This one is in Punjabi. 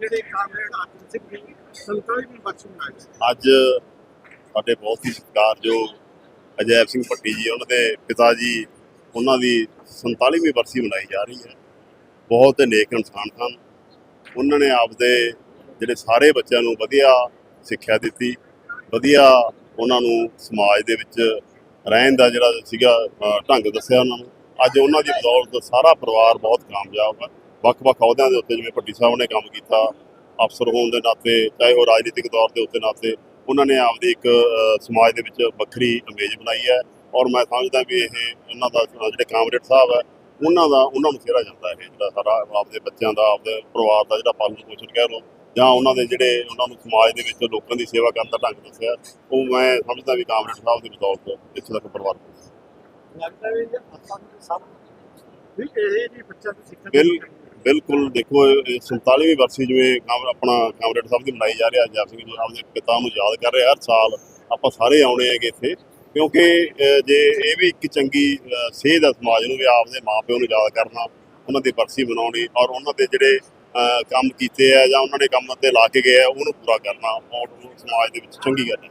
ਜਿਹੜੇ ਕਾਮਰੇਡ ਆਤਮ ਸਿੰਘ ਦੀ 47ਵੀਂ ਬਖਸ਼ ਮਨਾਈ ਅੱਜ ਸਾਡੇ ਬਹੁਤ ਹੀ ਸਤਿਕਾਰਯੋਗ ਅਜੈਬ ਸਿੰਘ ਪੱਟੀ ਜੀ, ਉਹਨਾਂ ਦੇ ਪਿਤਾ ਜੀ, ਉਹਨਾਂ ਦੀ 47ਵੀਂ ਬਰਸੀ ਮਨਾਈ ਜਾ ਰਹੀ ਹੈ। ਬਹੁਤ ਨੇਕ ਇਨਸਾਨ ਹਨ ਉਹਨਾਂ ਨੇ ਆਪਦੇ ਜਿਹੜੇ ਸਾਰੇ ਬੱਚਿਆਂ ਨੂੰ ਵਧੀਆ ਸਿੱਖਿਆ ਦਿੱਤੀ। ਵਧੀਆ ਉਹਨਾਂ ਨੂੰ ਸਮਾਜ ਦੇ ਵਿੱਚ ਰਹਿਣ ਦਾ ਜਿਹੜਾ ਸੀਗਾ ਢੰਗ ਦੱਸਿਆ ਉਹਨਾਂ ਨੂੰ। ਅੱਜ ਉਹਨਾਂ ਦੀ ਬਦੌਲਤ ਸਾਰਾ ਪਰਿਵਾਰ ਬਹੁਤ ਕਾਮਯਾਬ ਹੈ। ਵੱਖ-ਵੱਖ ਅਹੁਦਿਆਂ ਦੇ ਉੱਤੇ ਜਿਵੇਂ ਭੱਟੀ ਸਾਹਿਬ ਨੇ ਕੰਮ ਕੀਤਾ ਅਫਸਰ ਹੋਣ ਦੇ ਨਾਤੇ ਚਾਹੇ ਉਹ ਰਾਜਨੀਤਿਕ ਤੌਰ ਦੇ ਉੱਤੇ ਨਾਤੇ ਉਹਨਾਂ ਨੇ ਆਪਦੀ ਇੱਕ ਸਮਾਜ ਦੇ ਵਿੱਚ ਵੱਖਰੀ ਇਮੇਜ ਬਣਾਈ ਹੈ ਔਰ ਮੈਂ ਸਮਝਦਾ ਵੀ ਇਹ ਇਹਨਾਂ ਦਾ ਜਿਹੜੇ ਕਾਮਰੇਡ ਸਾਹਿਬ ਹੈ ਉਹਨਾਂ ਦਾ ਉਹਨਾਂ ਨੂੰ ਸਿਹਰਾ ਜਾਂਦਾ ਇਹ ਜਿਹੜਾ ਸਾਰਾ ਆਪਦੇ ਬੱਚਿਆਂ ਦਾ ਆਪਦੇ ਪਰਿਵਾਰ ਦਾ ਜਿਹੜਾ ਪਾਲਣ ਪੋਸ਼ਣ ਕਹਿ ਲਓ ਜਾਂ ਉਹਨਾਂ ਦੇ ਜਿਹੜੇ ਉਹਨਾਂ ਨੂੰ ਸਮਾਜ ਦੇ ਵਿੱਚ ਲੋਕਾਂ ਦੀ ਸੇਵਾ ਕਰਨ ਦਾ ਢੰਗ ਦੱਸਿਆ ਉਹ ਮੈਂ ਸਮਝਦਾ ਵੀ ਕਾਮਰੇਡ ਸਾਹਿਬ ਦੀ ਬਦੌਲਤ ਇੱਥੇ ਤੱਕ ਪਰਿਵਾਰ ਲੱਗਦਾ ਵੀ ਜੇ ਆਪਾਂ ਨੂੰ ਸਭ ਵੀ ਇਹ ਜੀ ਬੱਚਾ ਦੀ ਸਿੱਖਿਆ ਬਿਲਕੁਲ ਦੇਖੋ, ਇਹ 47ਵੀਂ ਵਰਸੀ ਜਿਵੇਂ ਕਾਮ, ਆਪਣਾ ਕਾਮਰੇਡ ਸਾਹਿਬ ਦੀ ਮਨਾਈ ਜਾ ਰਹੀ ਹੈ ਜੈਪ ਸਿੰਘ ਜੀ ਆਪਦੇ ਪਿਤਾ ਨੂੰ ਯਾਦ ਕਰ ਰਹੇ, ਹਰ ਸਾਲ ਆਪਾਂ ਸਾਰੇ ਆਉਣੇ ਹੈਗੇ ਇੱਥੇ। ਕਿਉਂਕਿ ਜੇ ਇਹ ਵੀ ਇੱਕ ਚੰਗੀ ਸੇਧ ਹੈ ਸਮਾਜ ਨੂੰ ਵੀ ਆਪਦੇ ਮਾਪਿਓ ਨੂੰ ਯਾਦ ਕਰਨਾ, ਉਹਨਾਂ ਦੀ ਬਰਸੀ ਮਨਾਉਣੀ ਔਰ ਉਹਨਾਂ ਦੇ ਜਿਹੜੇ ਕੰਮ ਕੀਤੇ ਆ ਜਾਂ ਉਹਨਾਂ ਨੇ ਕੰਮ ਤੇ ਲਾ ਕੇ ਗਏ ਆ, ਉਹਨੂੰ ਪੂਰਾ ਕਰਨਾ, ਔਰ ਸਮਾਜ ਦੇ ਵਿੱਚ ਚੰਗੀ ਗੱਲ ਹੈ।